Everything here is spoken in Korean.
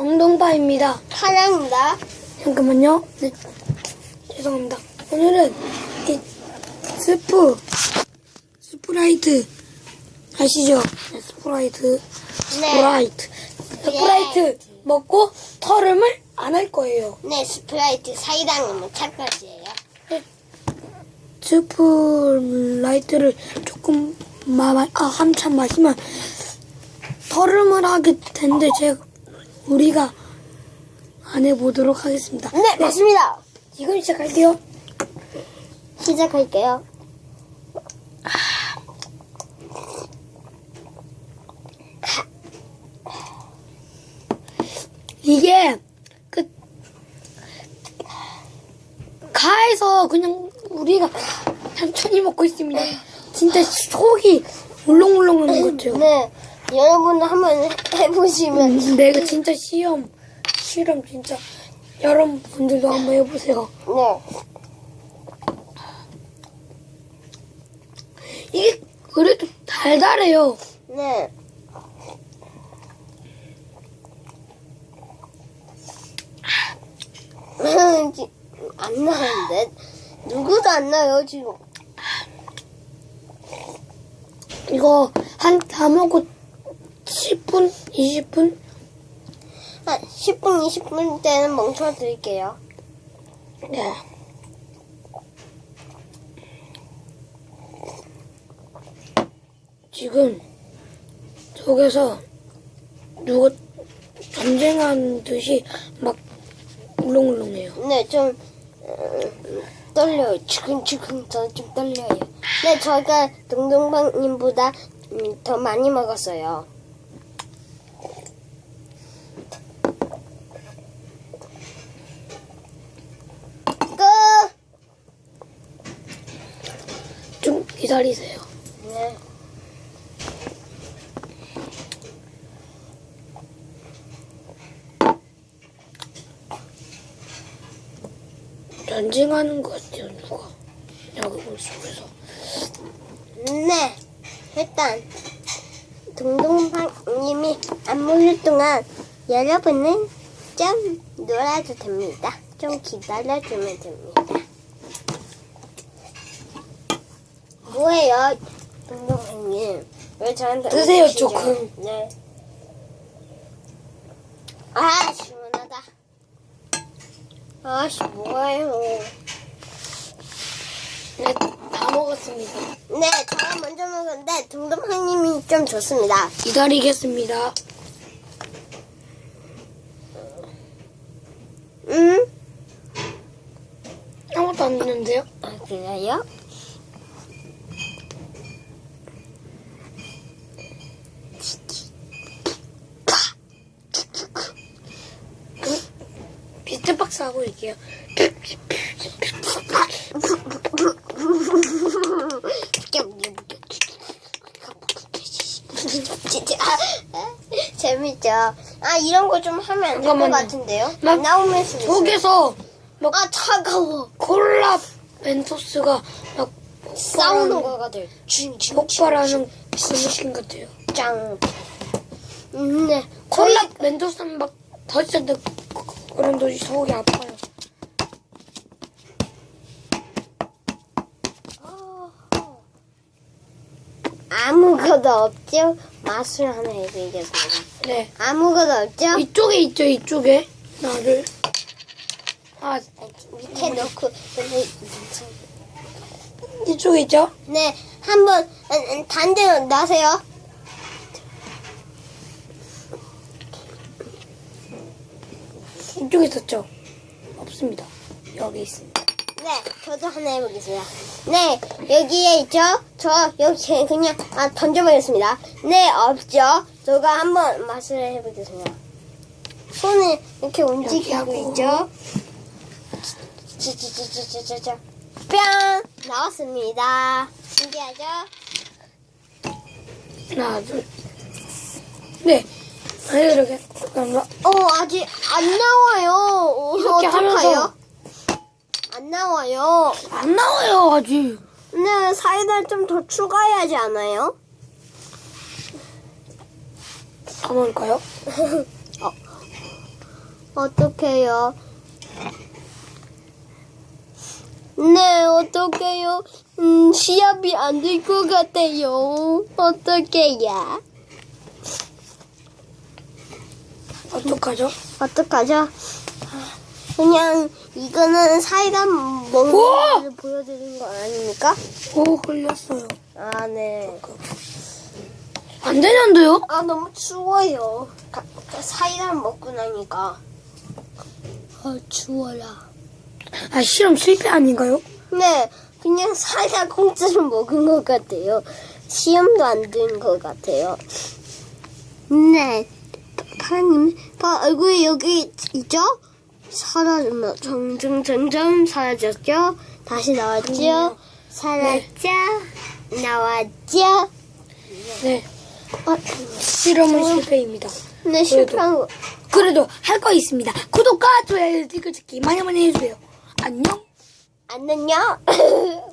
엉덩바입니다. 사랑입니다. 잠깐만요. 네. 죄송합니다. 오늘은 이 스프, 스프라이트, 아시죠? 네, 스프라이트, 스프라이트. 스프라이트 먹고 털음을 안 할 거예요. 네, 스프라이트 사이다는 착각이에요. 스프라이트를 조금 마, 마- 아, 한참 마시면 털음을 하게 되는데 제가 우리가 안 해보도록 하겠습니다. 네, 맞습니다. 지금 시작할게요. 시작할게요. 이게 그 가에서 그냥 우리가 천천히 먹고 있습니다. 진짜 속이 울렁울렁 하는 것 같아요. 네, 여러분 한번 해보시면 음, 내가 진짜 시험 실험 진짜 여러분들도 한번 해보세요. 네, 이게 그래도 달달해요. 네. 지- 안 나는데 누구도 안 나요 지금. 이거 한 다 먹고 10분, 20분 한 10분, 20분 때는 멈춰 드릴게요. 네. 지금 속에서 누가 전쟁한 듯이 막 울렁울렁해요. 네, 좀 어, 떨려요. 지근지근 저좀 떨려요. 네, 저희가 동동방님보다 음, 더 많이 먹었어요. 끝. 좀 기다리세요. 네. 전쟁하는 것 같아요, 누가. 야구볼 속에서. 네. 일단 동동방님이 안 먹을 동안 여러분은 좀 놀아도 됩니다. 좀 기다려주면 됩니다. 뭐예요, 동동방님? 왜 저한테 드세요? 조금. 네. 아, 시원하다. 아씨, 뭐예요? 네, 다 먹었습니다. 네, 제가 먼저 먹었는데 동동방님이 좀 좋습니다. 기다리겠습니다. 음? 아무것도 안 있는데요? 아, 그래요? 비트박스 하고 아, 재밌죠? 아 이런 거 좀 하면 안 될 것 잠깐만요. 같은데요? 막 나오면서 속에서 막 아 차가워 콜라 멘토스가 막 싸우는 거가 돼 폭발하는 그 느낌 같아요. 짱 음, 네. 콜라 멘토스는 막 터지는데 그런 도시 속이 아파요. 아무것도 없죠? 맛을 하나 해드리겠습니다 네. 아무것도 없죠? 이쪽에 있죠, 이쪽에. 나를. 아, 밑에 넣고 이쪽에 있죠? 네 한번 음, 음, 단대로 놔세요 이쪽에 있었죠? 없습니다. 여기 있습니다. 네, 저도 하나 해보겠습니다. 네, 여기에 있죠? 저 여기 그냥 아, 던져보겠습니다. 네, 없죠? 제가 한번 맛을 해보겠습니다. 손을 이렇게 움직이고 하고. 있죠? 짜자자자자자 뿅! 나왔습니다. 신기하죠? 하나, 둘. 네. 잠깐만. 어, 아직 안 나와요. 어, 이렇게? 하면서. 안 나와요. 안 나와요, 아직. 네, 사이다 좀 더 추가해야지 않아요? 더 넣을까요? 어떡해요? 네, 어떡해요? 음, 시합이 안 될 것 같아요. 어떡해요? 어떡하죠? 어떡하죠? 그냥 이거는 사이다 먹는! 걸 보여드리는 거 아닙니까? 오, 걸렸어요. 아, 네. 안 되는데요? 아, 너무 추워요. 가- 사이다 먹고 나니까. 아, 추워라. 아, 실험 실패 아닌가요? 네, 그냥 사이다 공짜로 먹은 것 같아요. 시험도 안 된 것 같아요. 네, 파라님, 봐, 얼굴이 여기 있죠? 사라지면 점점 점점 사라졌죠? 다시 나왔죠? 사라져, 나왔죠? 네. 어, 실험은 실패입니다. 네, 실패한 거. 그래도 할 거 있습니다. 구독과 좋아요, 댓글 찍기 많이 많이 해주세요. 안녕. 안녕요.